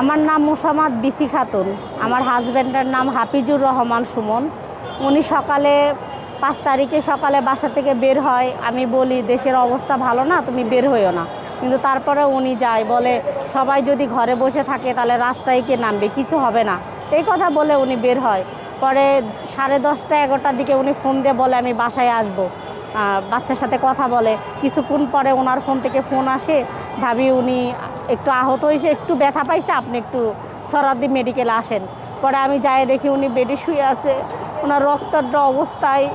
আমার নাম মুসামাদ বিথি খাতুন। আমার হাজব্যান্ডের নাম হাফিজুর রহমান সুমন। উনি সকালে পাঁচ তারিখে সকালে বাসা থেকে বের হয়। আমি বলি, দেশের অবস্থা ভালো না, তুমি বের হইও না। কিন্তু তারপরে উনি যায়, বলে, সবাই যদি ঘরে বসে থাকে, তাহলে রাস্তায় কে নামবে? কিছু হবে না। এই কথা বলে উনি বের হয়। পরে সাড়ে দশটা, এগারোটার দিকে উনি ফোন দিয়ে বলে, আমি বাসায় আসব। বাচ্চার সাথে কথা বলে। কিছুক্ষণ পরে ওনার ফোন থেকে ফোন আসে। ভাবি উনি একটু আহত হয়েছে, একটু ব্যথা পাইছে, আপনি একটু সরাদ্দি মেডিকেলে আসেন। পরে আমি যাই দেখি উনি বেডে শুয়ে আছে ওনার রক্তাঢ্য অবস্থায়,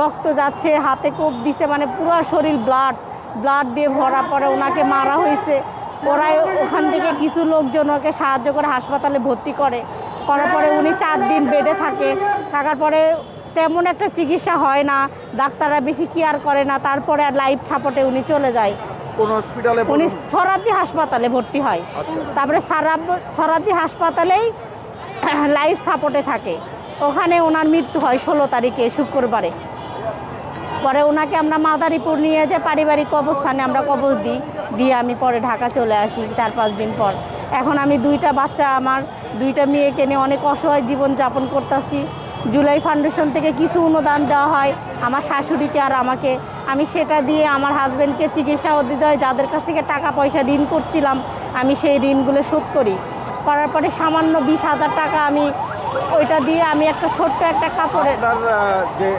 রক্ত যাচ্ছে, হাতে কোপ দিছে মানে পুরো শরীর ব্লাড ব্লাড দিয়ে ভরা পরে ওনাকে মারা হয়েছে। ওরাই ওখান থেকে কিছু লোকজন ওকে সাহায্য করে হাসপাতালে ভর্তি করে। করার পরে উনি চার দিন বেডে থাকে। থাকার পরে তেমন একটা চিকিৎসা হয় না, ডাক্তাররা বেশি কেয়ার করে না, তারপরে আর লাইফ ছাপটে উনি চলে যায়। কোন হসপিটালে উনি সরাদ্দি হাসপাতালে ভর্তি হয়। আচ্ছা। তারপরে সারাব সরাদ্দি হাসপাতালেই লাইফ সাপোর্টে থাকে। ওখানে ওনার মৃত্যু হয় ষোলো তারিখে শুক্রবারে। পরে ওনাকে আমরা মাদারীপুর নিয়ে যে পারিবারিক অবস্থানে আমরা কবর দিই দিয়ে আমি পরে ঢাকা চলে আসি চার পাঁচ দিন পর। এখন আমি দুইটা বাচ্চা আমার দুইটা মেয়েকে নিয়ে অনেক অসহায় জীবনযাপন করতেছি। জুলাই ফাউন্ডেশন থেকে কিছু অনুদান দেওয়া হয়। আমার শাশুড়িকে আর আমাকে আমি সেটা দিয়ে আমার হাজব্যান্ডকে চিকিৎসাও দিতে হয় যাদের কাছ থেকে টাকা পয়সা ঋণ করছিলাম আমি সেই ঋণগুলো শোধ করি। করার পরে সামান্য বিশ হাজার টাকা আমি ওইটা দিয়ে আমি একটা ছোট্ট একটা কাপড়ের যে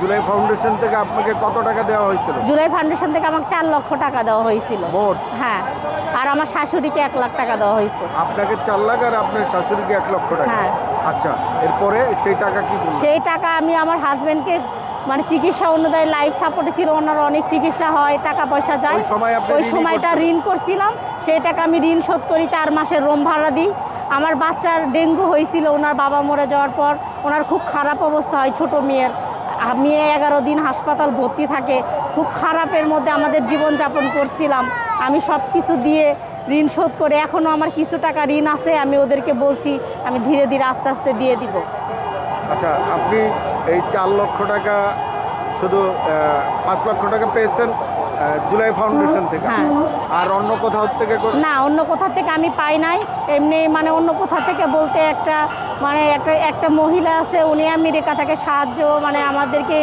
জুলাই ফাউন্ডেশন থেকে আপনাকে কত টাকা দেওয়া হয়েছিল? জুলাই ফাউন্ডেশন থেকে আমাকে চার লক্ষ টাকা দেওয়া হয়েছিল। মোট? হ্যাঁ আর আমার শাশুড়িকে এক লাখ টাকা দেওয়া হয়েছে। আপনাকে চার লাখ আর আপনার শাশুড়িকে এক লক্ষ টাকা? হ্যাঁ। আচ্ছা এরপরে সেই টাকা কি সেই টাকা আমি আমার হাজব্যান্ডকে মানে চিকিৎসা অনুযায়ী লাইফ সাপোর্টে ছিল ওনার অনেক চিকিৎসা হয় টাকা পয়সা যায়। ওই সময়টা ঋণ করছিলাম সেই টাকা আমি ঋণ শোধ করি চার মাসের রোম ভাড়া দিই। আমার বাচ্চার ডেঙ্গু হয়েছিল ওনার বাবা মরে যাওয়ার পর ওনার খুব খারাপ অবস্থা হয় ছোট মেয়ের। মেয়ে এগারো দিন হাসপাতাল ভর্তি থাকে খুব খারাপের মধ্যে আমাদের জীবনযাপন করছিলাম। আমি সব কিছু দিয়ে ঋণ শোধ করে এখনও আমার কিছু টাকা ঋণ আছে আমি ওদেরকে বলছি আমি ধীরে ধীরে আস্তে আস্তে দিয়ে দিব। আচ্ছা আপনি এই চার লক্ষ টাকা শুধু পাঁচ লক্ষ টাকা পেয়েছেন জুলাই ফাউন্ডেশন থেকে। হ্যাঁ। আর অন্য কোথাও থেকে না অন্য কোথা থেকে আমি পাই নাই। এমনি মানে অন্য কোথা থেকে বলতে একটা মানে একটা একটা মহিলা আছে উনি আমেরিকা থেকে সাহায্য মানে আমাদেরকে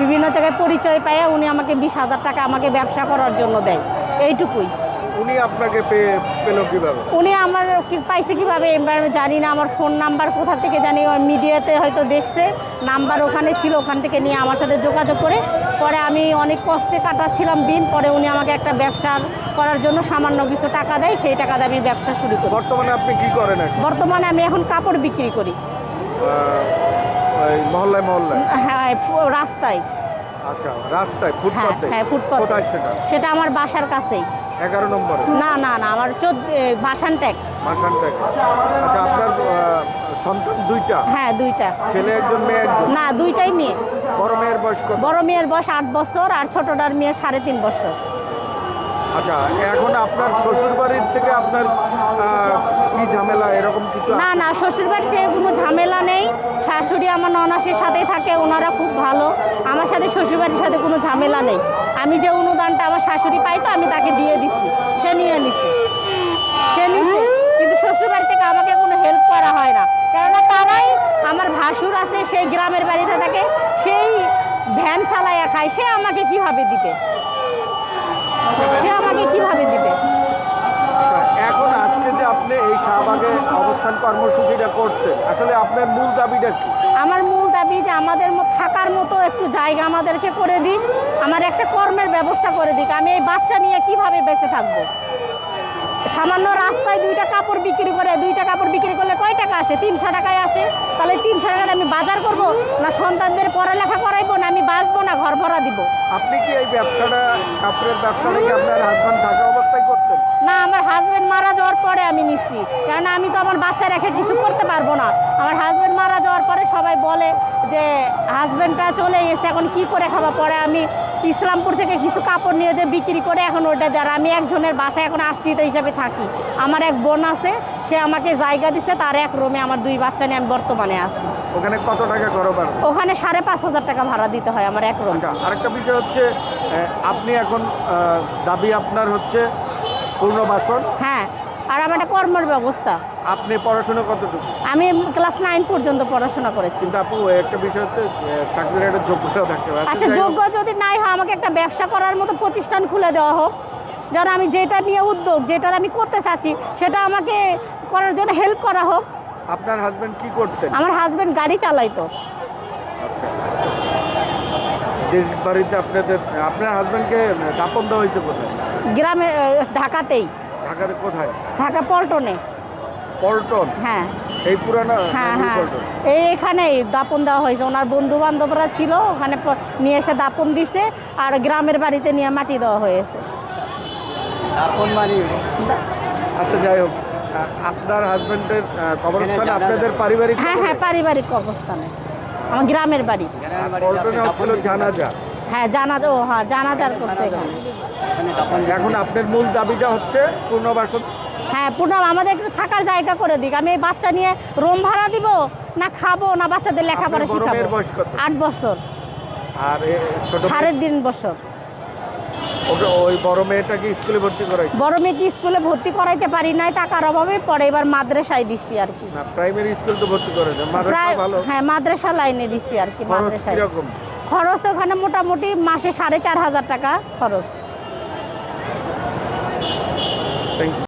বিভিন্ন জায়গায় পরিচয় পায় উনি আমাকে বিশ হাজার টাকা আমাকে ব্যবসা করার জন্য দেয়। এইটুকুই। উনি আপনাকে পেয়ে পেল কীভাবে? উনি আমার কি- পাইছে কীভাবে আমি জানি না আমার ফোন নাম্বার কোথা থেকে জানি ওই মিডিয়াতে হয়তো দেখছে নাম্বার ওখানে ছিল ওখান থেকে নিয়ে আমার সাথে যোগাযোগ করে। পরে আমি অনেক কষ্টে কাটাচ্ছিলাম দিন পরে উনি আমাকে একটা ব্যবসা করার জন্য সামান্য কিছু টাকা দেয় সেই টাকা দিয়ে আমি ব্যবসা শুরু করি। বর্তমানে আপনি কি করেন বর্তমানে আমি এখন কাপড় বিক্রি করি। মহল্লায় মহল্লায়? হ্যাঁ রাস্তায়। আচ্ছা রাস্তায় হ্যাঁ ফুটপাতে। হ্যাঁ কোথায় সেটা? সেটা আমার বাসার কাছেই। এগারো নম্বরে? না না না আমার চোদ্দ ভাসান ট্যাগ মাসানটাকে আচ্ছা আপনার সন্তান দুইটা? হ্যাঁ দুইটা। ছেলে একজন মেয়ে একজন? না দুইটাই মেয়ে। বড় মেয়ের বয়স কত? বড় মেয়ের বয়স আট বছর আর ছোটটার মেয়ে সাড়ে তিন বছর। আচ্ছা এখন আপনার শ্বশুর বাড়ির থেকে আপনার কি ঝামেলা? এরকম কিছু না? না শ্বশুরবাড়ি থেকে কোনো ঝামেলা নেই। শাশুড়ি আমার ননাসের সাথেই থাকে ওনারা খুব ভালো। আমার সাথে শ্বশুরবাড়ির সাথে কোনো ঝামেলা নেই। আমি যে অনুদানটা আমার শাশুড়ি পাই তো আমি তাকে দিয়ে দিচ্ছি সে নিয়ে নিছে। সে নিছে। কিন্তু শ্বশুরবাড়ি থেকে আমাকে কোনো হেল্প করা হয় না। কেননা তারাই আমার ভাসুর আছে সেই গ্রামের বাড়িতে থাকে সেই ভ্যান চালাইয়া খায় সে আমাকে কীভাবে দিবে? সে আমাকে কীভাবে দিবে? আচ্ছা, এখন আজকে যে আপনি এই শাহবাগে অবস্থান কর্মসূচিটা করছেন আসলে আপনার মূল দাবিটা কি? আমার মূল দাবি যে আমাদের থাকার মতো একটু জায়গা আমাদেরকে করে দিক আমার একটা কর্মের ব্যবস্থা করে দিক আমি এই বাচ্চা নিয়ে কীভাবে বেঁচে থাকব? সামান্য রাস্তায় দুইটা কাপড় বিক্রি করে দুইটা কাপড় বিক্রি আসে তিনশো টাকায় আসে তাহলে তিনশো টাকায় আমি বাজার করব না সন্তানদের পড়ালেখা করাইবো না আমি বাঁচবো না ঘর ভরা দিব? আপনি কি এই ব্যবসাটা কাপড়ের ব্যবসাটা কি আপনার হাজব্যান্ড থাকা অবস্থায় করতেন? না আমার হাজবেন্ড মারা যাওয়ার পরে আমি নিচ্ছি কেননা আমি তো আমার বাচ্চা রেখে কিছু করতে পারব না। আমার হাজবেন্ড মারা যাওয়ার পরে সবাই বলে যে হাজবেন্ডটা চলে এসে এখন কি করে খাব? পরে আমি ইসলামপুর থেকে কিছু কাপড় নিয়ে যে বিক্রি করে এখন ওইটা দেয়। আমি একজনের বাসায় এখন আশ্রিত হিসাবে থাকি। আমার এক বোন আছে সে আমাকে জায়গা দিচ্ছে তার এক রুমে আমার দুই বাচ্চা নিয়ে আমি বর্তমানে আছি। ওখানে কত টাকা করবার ওখানে সাড়ে পাঁচ হাজার টাকা ভাড়া দিতে হয় আমার এক রুম। আচ্ছা আরেকটা বিষয় হচ্ছে আপনি এখন দাবি আপনার হচ্ছে পুনর্বাসন হ্যাঁ আর আমার একটা কর্মের ব্যবস্থা। আপনি পড়াশোনা কতটুকু? আমি ক্লাস নাইন পর্যন্ত পড়াশোনা করেছি। কিন্তু আপু একটা বিষয় হচ্ছে চাকরির একটা যোগ্যতাও থাকতে হবে। আচ্ছা যোগ্য যদি নাই হয় আমাকে একটা ব্যবসা করার মতো প্রতিষ্ঠান খুলে দেওয়া হোক। যেন আমি যেটা নিয়ে উদ্যোগ যেটা আমি করতে চাচ্ছি সেটা আমাকে করার জন্য হেল্প করা হোক। আপনার হাজবেন্ড কি করতেন? আমার হাজবেন্ড গাড়ি চালাইতো। আচ্ছা। দেশ বাড়িতে আপনাদের আপনার হাজবেন্ডকে দাপন দেওয়া হয়েছে কোথায়? গ্রামে ঢাকাতেই। ঢাকার কোথায়? ঢাকা পল্টনে। পল্টন? হ্যাঁ। এই পুরানো হ্যাঁ হ্যাঁ। এই এখানেই দাপন দেওয়া হয়েছে। ওনার বন্ধু বান্ধবরা ছিল ওখানে নিয়ে এসে দাপন দিছে আর গ্রামের বাড়িতে নিয়ে মাটি দেওয়া হয়েছে। আপন মানি? আচ্ছা যাই হোক। আপনার হাজবেন্ডের কবরস্থান জানা আপনাদের পারিবারিক হ্যাঁ হ্যাঁ পারিবারিক অবস্থানে আমার গ্রামের বাড়ি। পল্টনে হচ্ছিল জানাজা। হ্যাঁ জানা ও হ্যাঁ জানাজার করতে এখানে এখন আপনার মূল দাবিটা হচ্ছে পুনর্বাসন হ্যাঁ পুনম আমাদের একটু থাকার জায়গা করে দিক। আমি এই বাচ্চা নিয়ে রুম ভাড়া দিব না খাব না বাচ্চাদের লেখাপড়া শিখাবো? আট বছর। আর সাড়ে তিন বছর। ওই বড় মেয়েটাকে স্কুলে ভর্তি করাইছে? বড় মেয়েকে স্কুলে ভর্তি করাইতে পারি নাই টাকার অভাবে পরে এবার মাদ্রাসায় দিছি আর কি। না প্রাইমারি স্কুল তো ভর্তি করেছে মাদ্রাসা প্রায় ভালো। হ্যাঁ মাদ্রাসা লাইনে দিছি আর কি মাদ্রাসায়। খরচ ওখানে মোটামুটি মাসে সাড়ে চার হাজার টাকা খরচ। Thank you